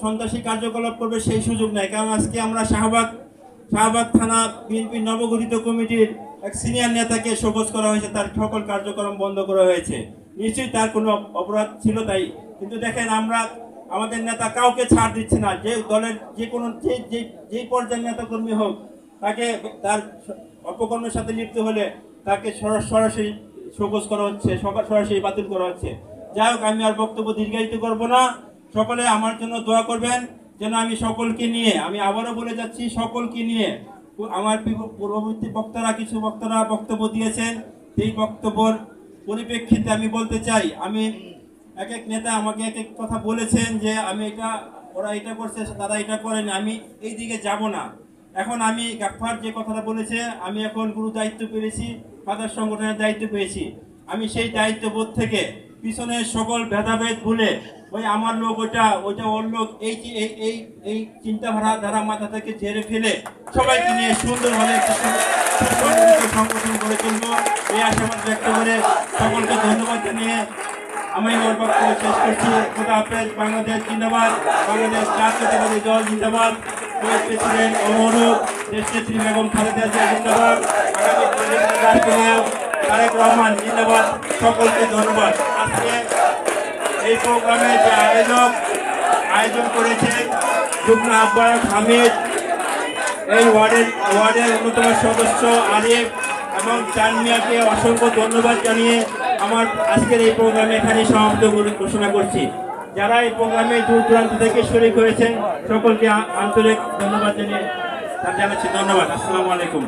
সন্ত্রাসী কার্যকলাপ করবে সেই সুযোগ নাই। কারণ আজকে আমরা শাহবাগ শাহবাগ থানা বিএনপি নবগঠিত কমিটির এক সিনিয়র নেতাকে সবজ করা হয়েছে। তার সকল কার্যক্রম বন্ধ করা হয়েছে। নিশ্চয়ই তার কোনো অপরাধ ছিল তাই। কিন্তু দেখেন, আমরা আমাদের নেতা কাউকে ছাড় দিচ্ছে না। যে দলের যে কোনো, যে যেই পর্যায়ের নেতা কর্মী হোক, তাকে তার অপকর্মের সাথে লিপ্ত হলে তাকে সরা- সরাসরি সবজ করা হচ্ছে সরাসরি বাতিল করা হচ্ছে। যাই হোক, আমি আর বক্তব্য দীর্ঘায়িত করব না। সকলে আমার জন্য দোয়া করবেন যেন আমি সকলকে নিয়ে, আমি আবারও বলে যাচ্ছি, সকলকে নিয়ে আমার পূর্ববর্তী বক্তারা, কিছু বক্তারা বক্তব্য দিয়েছেন। সেই বক্তব্যর পরিপ্রেক্ষিতে আমি বলতে চাই, আমি এক এক নেতা আমাকে এক এক কথা বলেছেন যে আমি এটা, ওরা এটা করছে, তারা এটা করেনি, আমি এই দিকে যাব না। এখন আমি গাফার যে কথাটা বলেছে, আমি এখন গুরু দায়িত্ব পেয়েছি, ফাদার সংগঠনের দায়িত্ব পেয়েছি। আমি সেই দায়িত্ববোধ থেকে পিছনের সকল ভেদাভেদ ভুলে ওই আমার লোক ওটা ওইটা ওর লোক, এই এই এই চিন্তাধারা, ধারা মাথা থেকে ঝেড়ে ফেলে সবাইকে নিয়ে সুন্দরভাবে সংগঠন গড়ে তুলবো। এই আশাবাদ ব্যক্ত করে সকলকে ধন্যবাদ জানিয়ে আমি আমার বক্তব্য শেষ করছি। খোদা হাফেজ, বাংলাদেশ জিন্দাবাদ, বাংলাদেশ জাতীয়তাবাদী দল জিন্দাবাদ। প্রেসিডেন্ট অনুরূপ দেশনেত্রী বেগম খালেদা জিয়া জিন্দাবাদ। আগামী তারেক রহমান জিন্দাবাদ। সকলকে ধন্যবাদ। আজকে এই প্রোগ্রামে যে আয়োজক আয়োজন করেছে যুগ্ম আহ্বায়ক হামিদ, এই ওয়ার্ডের ওয়ার্ডের অন্যতম সদস্য আরিফ এবং চান মিয়াকে অসংখ্য ধন্যবাদ জানিয়ে আমার আজকের এই প্রোগ্রামে এখানে সমাপ্ত ঘোষণা করছি। যারা এই প্রোগ্রামে দূর দূরান্ত থেকে শরিক হয়েছেন, সকলকে আন্তরিক ধন্যবাদ জানিয়ে জানাচ্ছি। ধন্যবাদ। আসসালামু আলাইকুম।